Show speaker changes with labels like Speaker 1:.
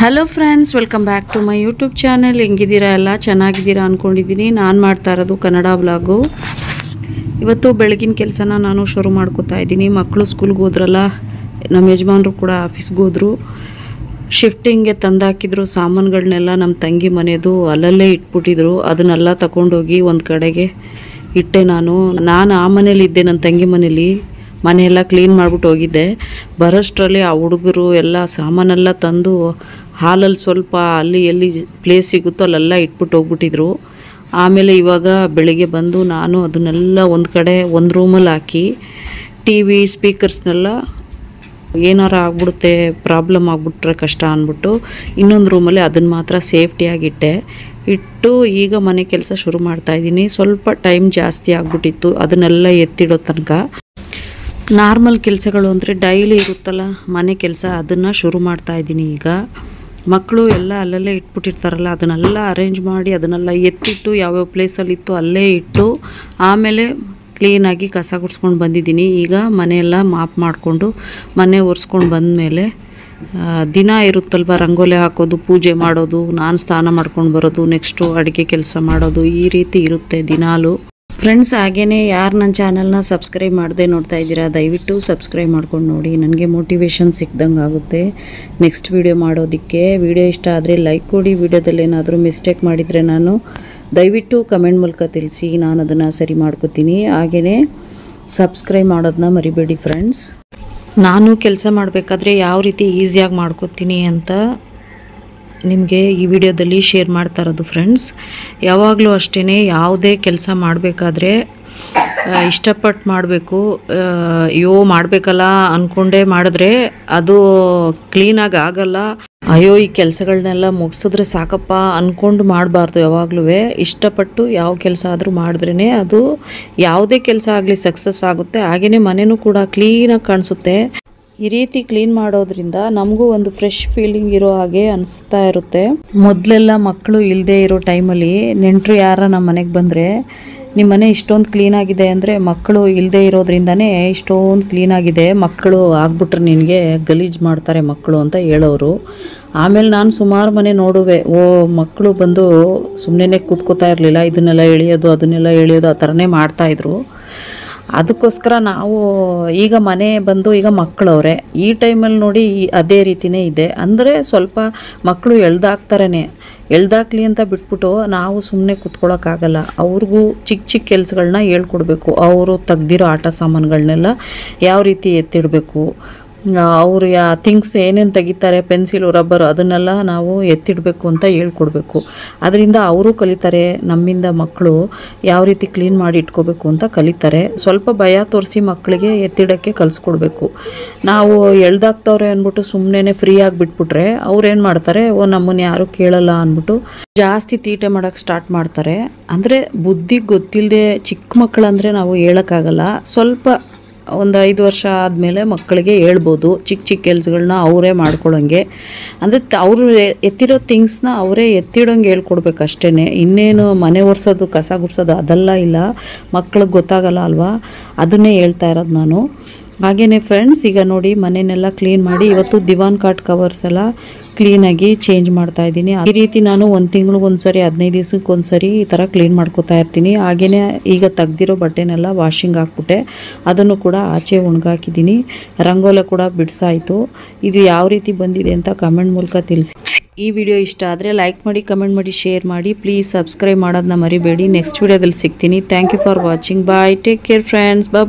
Speaker 1: Hello friends welcome back to my YouTube channel ಹೆಂಗಿದ್ದೀರಾ ಎಲ್ಲ? ಚೆನ್ನಾಗಿದ್ದೀರಾ ಅಂದ್ಕೊಂಡಿದ್ದೀನಿ ನಾನು ಮಾಡ್ತಾ ಇರೋದು ಕನ್ನಡ ಬ್ಲಾಗು ಇವತ್ತು ಬೆಳಗಿನ ಕೆಲಸನ ನಾನು ಶುರು ಮಾಡ್ಕೋತಾ ಇದ್ದೀನಿ. ಮಕ್ಕಳು ಸ್ಕೂಲ್ಗೆ ಹೋದ್ರಲ್ಲ ನಮ್ಮ ಯಜಮಾನರು ಕೂಡ ಆಫೀಸ್ಗೆ ಹೋದರು. ಶಿಫ್ಟಿಂಗ್ಗೆ ತಂದಾಕಿದ್ರು ಸಾಮಾನುಗಳನ್ನೆಲ್ಲ ನಮ್ಮ ತಂಗಿ ಮನೆಯದು ಅಲ್ಲಲ್ಲೇ ಇಟ್ಬಿಟ್ಟಿದ್ರು. ಅದನ್ನೆಲ್ಲ ತಗೊಂಡೋಗಿ ಒಂದು ಕಡೆಗೆ ಇಟ್ಟೆ ನಾನು. ನಾನು ಆ ಮನೇಲಿ ಇದ್ದೆ ನನ್ನ ತಂಗಿ ಮನೇಲಿ. ಮನೆಯೆಲ್ಲ ಕ್ಲೀನ್ ಮಾಡಿಬಿಟ್ಟು ಹೋಗಿದ್ದೆ. ಬರೋಷ್ಟರಲ್ಲಿ ಆ ಹುಡುಗರು ಎಲ್ಲ ಸಾಮಾನೆಲ್ಲ ತಂದು ಹಾಲಲ್ಲಿ ಸ್ವಲ್ಪ ಅಲ್ಲಿ ಎಲ್ಲಿ ಪ್ಲೇಸ್ ಸಿಗುತ್ತೋ ಅಲ್ಲೆಲ್ಲ ಇಟ್ಬಿಟ್ಟು ಹೋಗ್ಬಿಟ್ಟಿದ್ರು. ಆಮೇಲೆ ಇವಾಗ ಬೆಳಿಗ್ಗೆ ಬಂದು ನಾನು ಅದನ್ನೆಲ್ಲ ಒಂದು ಕಡೆ, ಒಂದು ರೂಮಲ್ಲಿ ಹಾಕಿ ಟಿ ವಿ ಸ್ಪೀಕರ್ಸ್ನೆಲ್ಲ ಏನಾರು ಆಗ್ಬಿಡುತ್ತೆ ಪ್ರಾಬ್ಲಮ್ ಆಗಿಬಿಟ್ರೆ ಕಷ್ಟ ಅಂದ್ಬಿಟ್ಟು ಇನ್ನೊಂದು ರೂಮಲ್ಲಿ ಅದನ್ನು ಮಾತ್ರ ಸೇಫ್ಟಿಯಾಗಿಟ್ಟೆ ಇಟ್ಟು. ಈಗ ಮನೆ ಕೆಲಸ ಶುರು ಮಾಡ್ತಾ ಇದ್ದೀನಿ. ಸ್ವಲ್ಪ ಟೈಮ್ ಜಾಸ್ತಿ ಆಗ್ಬಿಟ್ಟಿತ್ತು. ಅದನ್ನೆಲ್ಲ ಎತ್ತಿಡೋ ತನಕ. ನಾರ್ಮಲ್ ಕೆಲಸಗಳು ಅಂದರೆ ಡೈಲಿ ಇರುತ್ತಲ್ಲ, ಮನೆ ಕೆಲಸ ಅದನ್ನು ಶುರು ಮಾಡ್ತಾ ಇದ್ದೀನಿ ಈಗ. ಮಕ್ಕಳು ಎಲ್ಲ ಅಲ್ಲಲ್ಲೇ ಇಟ್ಬಿಟ್ಟಿರ್ತಾರಲ್ಲ, ಅದನ್ನೆಲ್ಲ ಅರೇಂಜ್ ಮಾಡಿ ಅದನ್ನೆಲ್ಲ ಎತ್ತಿಟ್ಟು ಯಾವ್ಯಾವ ಪ್ಲೇಸಲ್ಲಿತ್ತು ಅಲ್ಲೇ ಇಟ್ಟು ಆಮೇಲೆ ಕ್ಲೀನಾಗಿ ಕಸ ಗುಡ್ಸ್ಕೊಂಡು ಬಂದಿದ್ದೀನಿ. ಈಗ ಮನೆಯೆಲ್ಲ ಮಾಪ್ ಮಾಡಿಕೊಂಡು ಮನೆ ಒರೆಸ್ಕೊಂಡು ಬಂದಮೇಲೆ ದಿನ ಇರುತ್ತಲ್ವ ರಂಗೋಲಿ ಹಾಕೋದು, ಪೂಜೆ ಮಾಡೋದು, ನಾನು ಸ್ನಾನ ಮಾಡ್ಕೊಂಡು ಬರೋದು ನೆಕ್ಸ್ಟು ಅಡುಗೆ ಕೆಲಸ ಮಾಡೋದು, ಈ ರೀತಿ ಇರುತ್ತೆ ದಿನಾಲು. ಫ್ರೆಂಡ್ಸ್ ಹಾಗೇ ಯಾರು ನನ್ನ ಚಾನಲ್ನ ಸಬ್ಸ್ಕ್ರೈಬ್ ಮಾಡದೆ ನೋಡ್ತಾ ಇದ್ದೀರಾ, ದಯವಿಟ್ಟು ಸಬ್ಸ್ಕ್ರೈಬ್ ಮಾಡ್ಕೊಂಡು ನೋಡಿ. ನನಗೆ ಮೋಟಿವೇಶನ್ ಸಿಕ್ದಂಗೆ ಆಗುತ್ತೆ. ನೆಕ್ಸ್ಟ್ ವಿಡಿಯೋ ಮಾಡೋದಕ್ಕೆ. ವಿಡಿಯೋ ಇಷ್ಟ ಆದರೆ ಲೈಕ್ ಕೊಡಿ. ವಿಡಿಯೋದಲ್ಲಿ ಏನಾದರೂ ಮಿಸ್ಟೇಕ್ ಮಾಡಿದರೆ ನಾನು ದಯವಿಟ್ಟು ಕಮೆಂಟ್ ಮೂಲಕ ತಿಳಿಸಿ. ನಾನು ಅದನ್ನು ಸರಿ ಮಾಡ್ಕೋತೀನಿ. ಹಾಗೆಯೇ ಸಬ್ಸ್ಕ್ರೈಬ್ ಮಾಡೋದನ್ನ ಮರಿಬೇಡಿ ಫ್ರೆಂಡ್ಸ್ ನಾನು ಕೆಲಸ ಮಾಡಬೇಕಾದ್ರೆ ಯಾವ ರೀತಿ ಈಸಿಯಾಗಿ ಮಾಡ್ಕೋತೀನಿ ಅಂತ ನಿಮಗೆ ಈ ವಿಡಿಯೋದಲ್ಲಿ ಶೇರ್ ಮಾಡ್ತಾ ಇರೋದು ಫ್ರೆಂಡ್ಸ್ ಯಾವಾಗಲೂ ಅಷ್ಟೇ ಯಾವುದೇ ಕೆಲಸ ಮಾಡಬೇಕಾದ್ರೆ ಇಷ್ಟಪಟ್ಟು ಮಾಡಬೇಕು. ಅಯ್ಯೋ ಮಾಡಬೇಕಲ್ಲ ಅಂದ್ಕೊಂಡೇ ಮಾಡಿದ್ರೆ ಅದು ಕ್ಲೀನಾಗಿ ಆಗಲ್ಲ. ಅಯ್ಯೋ ಈ ಕೆಲಸಗಳನ್ನೆಲ್ಲ ಮುಗಿಸಿದ್ರೆ ಸಾಕಪ್ಪ ಅಂದ್ಕೊಂಡು ಮಾಡಬಾರ್ದು ಯಾವಾಗಲೂ ಇಷ್ಟಪಟ್ಟು ಯಾವ ಕೆಲಸ ಆದರೂ ಮಾಡಿದ್ರೇ ಅದು ಯಾವುದೇ ಕೆಲಸ ಆಗಲಿ ಸಕ್ಸಸ್ ಆಗುತ್ತೆ. ಹಾಗೆಯೇ ಮನೆಯೂ ಕೂಡ ಕ್ಲೀನಾಗಿ ಕಾಣಿಸುತ್ತೆ. ಈ ರೀತಿ ಕ್ಲೀನ್ ಮಾಡೋದ್ರಿಂದ ನಮಗೂ ಒಂದು ಫ್ರೆಶ್ ಫೀಲಿಂಗ್ ಇರೋ ಹಾಗೆ ಅನಿಸ್ತಾ ಇರುತ್ತೆ. ಮೊದಲೆಲ್ಲ ಮಕ್ಕಳು ಇಲ್ಲದೆ ಇರೋ ಟೈಮಲ್ಲಿ ನೆಂಟರು ಯಾರ ನಮ್ಮ ಮನೆಗೆ ಬಂದರೆ ನಿಮ್ಮ ಮನೆ ಇಷ್ಟೊಂದು ಕ್ಲೀನಾಗಿದೆ ಅಂದರೆ ಮಕ್ಕಳು ಇಲ್ಲದೆ ಇರೋದ್ರಿಂದನೇ ಇಷ್ಟೊಂದು ಕ್ಲೀನಾಗಿದೆ ಮಕ್ಕಳು ಆಗ್ಬಿಟ್ರೆ ನಿನಗೆ ಗಲೀಜು ಮಾಡ್ತಾರೆ ಮಕ್ಕಳು ಅಂತ ಹೇಳೋರು. ಆಮೇಲೆ ನಾನು ಸುಮಾರು ಮನೆ ನೋಡುವೆ, ಓ ಮಕ್ಕಳು ಬಂದು ಸುಮ್ಮನೆ ಕೂತ್ಕೋತಾ ಇರಲಿಲ್ಲ, ಇದನ್ನೆಲ್ಲ ಎಳೆಯೋದು, ಅದನ್ನೆಲ್ಲ ಎಳೆಯೋದು, ಆ ಥರನೇ ಮಾಡ್ತಾಯಿದ್ರು ಅದಕ್ಕೋಸ್ಕರ ನಾವು ಈಗ ಮನೆ ಬಂದು ಈಗ ಮಕ್ಕಳವ್ರೆ. ಈ ಟೈಮಲ್ಲಿ ನೋಡಿ ಅದೇ ರೀತಿನೇ ಇದೆ. ಅಂದರೆ ಸ್ವಲ್ಪ ಮಕ್ಕಳು ಎಳ್ದಾಕ್ತಾರೇ ಎಳ್ದಾಕ್ಲಿ ಅಂತ ಬಿಟ್ಬಿಟ್ಟು ನಾವು ಸುಮ್ಮನೆ ಕುತ್ಕೊಳ್ಳೋಕ್ಕಾಗಲ್ಲ ಅವ್ರಿಗೂ ಚಿಕ್ಕ ಚಿಕ್ಕ ಕೆಲಸಗಳನ್ನ ಹೇಳ್ಕೊಡ್ಬೇಕು. ಅವರು ತೆಗ್ದಿರೋ ಆಟ ಸಾಮಾನುಗಳನ್ನೆಲ್ಲ ಯಾವ ರೀತಿ ಎತ್ತಿಡಬೇಕು? ಅವರು ಯಾ ಥಿಂಗ್ಸ್ ಏನೇನು ತೆಗಿತಾರೆ ಪೆನ್ಸಿಲು ರಬ್ಬರು ಅದನ್ನೆಲ್ಲ ನಾವು ಎತ್ತಿಡಬೇಕು ಅಂತ ಹೇಳ್ಕೊಡ್ಬೇಕು. ಅದರಿಂದ ಅವರು ಕಲಿತಾರೆ, ನಮ್ಮಿಂದ ಮಕ್ಕಳು ಯಾವ ರೀತಿ ಕ್ಲೀನ್ ಮಾಡಿ ಇಟ್ಕೋಬೇಕು ಅಂತ ಕಲಿತಾರೆ. ಸ್ವಲ್ಪ ಭಯ ತೋರಿಸಿ ಮಕ್ಕಳಿಗೆ ಎತ್ತಿಡೋಕ್ಕೆ ಕಲಿಸ್ಕೊಡ್ಬೇಕು. ನಾವು ಎಳ್ದಾಗ್ತವ್ರೆ ಅಂದ್ಬಿಟ್ಟು ಸುಮ್ಮನೆ ಫ್ರೀಯಾಗಿ ಬಿಟ್ಬಿಟ್ರೆ ಅವ್ರು ಏನು ಮಾಡ್ತಾರೆ, ಓ ನಮ್ಮನ್ನು ಯಾರು ಕೇಳಲ್ಲ ಅಂದ್ಬಿಟ್ಟು ಜಾಸ್ತಿ ತೀಟೆ ಮಾಡೋಕ್ಕೆ ಸ್ಟಾರ್ಟ್ ಮಾಡ್ತಾರೆ. ಅಂದರೆ ಬುದ್ಧಿ ಗೊತ್ತಿಲ್ಲದೆ ಚಿಕ್ಕ ಮಕ್ಕಳಂದರೆ ನಾವು ಹೇಳೋಕ್ಕಾಗಲ್ಲ. ಸ್ವಲ್ಪ ಒಂದು ಐದು ವರ್ಷ ಆದಮೇಲೆ ಮಕ್ಕಳಿಗೆ ಹೇಳ್ಬೋದು. ಚಿಕ್ಕ ಚಿಕ್ಕ ಕೆಲಸಗಳನ್ನ ಅವರೇ ಮಾಡ್ಕೊಳ್ಳೋಂಗೆ ಅಂದರೆ ಅವರು ಎತ್ತಿರೋ ಥಿಂಗ್ಸ್ನ ಅವರೇ ಎತ್ತಿಡೋಂಗೆ ಹೇಳ್ಕೊಡ್ಬೇಕು ಅಷ್ಟೇ ಇನ್ನೇನು ಮನೆ ಒರೆಸೋದು, ಕಸ ಗುಡಿಸೋದು ಅದೆಲ್ಲ ಇಲ್ಲ. ಮಕ್ಳಿಗೆ ಗೊತ್ತಾಗಲ್ಲ ಅಲ್ವಾ? ಅದನ್ನೇ ಹೇಳ್ತಾ ಇರೋದು ನಾನು. ಹಾಗೆಯೇ ಫ್ರೆಂಡ್ಸ್ ಈಗ ನೋಡಿ ಮನೆಯನ್ನೆಲ್ಲ ಕ್ಲೀನ್ ಮಾಡಿ ಇವತ್ತು ದಿವಾನ್ ಕಾಟ್ ಕವರ್ಸ್ ಎಲ್ಲ ಕ್ಲೀನಾಗಿ ಚೇಂಜ್ ಮಾಡ್ತಾ ಇದ್ದೀನಿ. ಈ ರೀತಿ ನಾನು ಒಂದು ತಿಂಗಳಿಗೊಂದ್ಸರಿ ಹದಿನೈದು ದಿವ್ಸಕ್ಕೆ ಒಂದ್ಸರಿ ಈ ಥರ ಕ್ಲೀನ್ ಮಾಡ್ಕೋತಾ ಇರ್ತೀನಿ. ಹಾಗೆಯೇ ಈಗ ತೆಗ್ದಿರೋ ಬಟ್ಟೆನೆಲ್ಲ ವಾಷಿಂಗ್ ಹಾಕ್ಬಿಟ್ಟೆ. ಅದನ್ನು ಕೂಡ ಆಚೆ ಒಣಗಾಕಿದ್ದೀನಿ. ರಂಗೋಲೆ ಕೂಡ ಬಿಡಿಸಾಯಿತು. ಇದು ಯಾವ ರೀತಿ ಬಂದಿದೆ ಅಂತ ಕಮೆಂಟ್ ಮೂಲಕ ತಿಳಿಸಿ. ಈ ವಿಡಿಯೋ ಇಷ್ಟ ಆದರೆ ಲೈಕ್ ಮಾಡಿ ಕಮೆಂಟ್ ಮಾಡಿ ಶೇರ್ ಮಾಡಿ. ಪ್ಲೀಸ್ ಸಬ್ಸ್ಕ್ರೈಬ್ ಮಾಡೋದನ್ನ ಮರಿಬೇಡಿ. ನೆಕ್ಸ್ಟ್ ವಿಡಿಯೋದಲ್ಲಿ ಸಿಗ್ತೀನಿ. Thank you for watching bye take care friends bye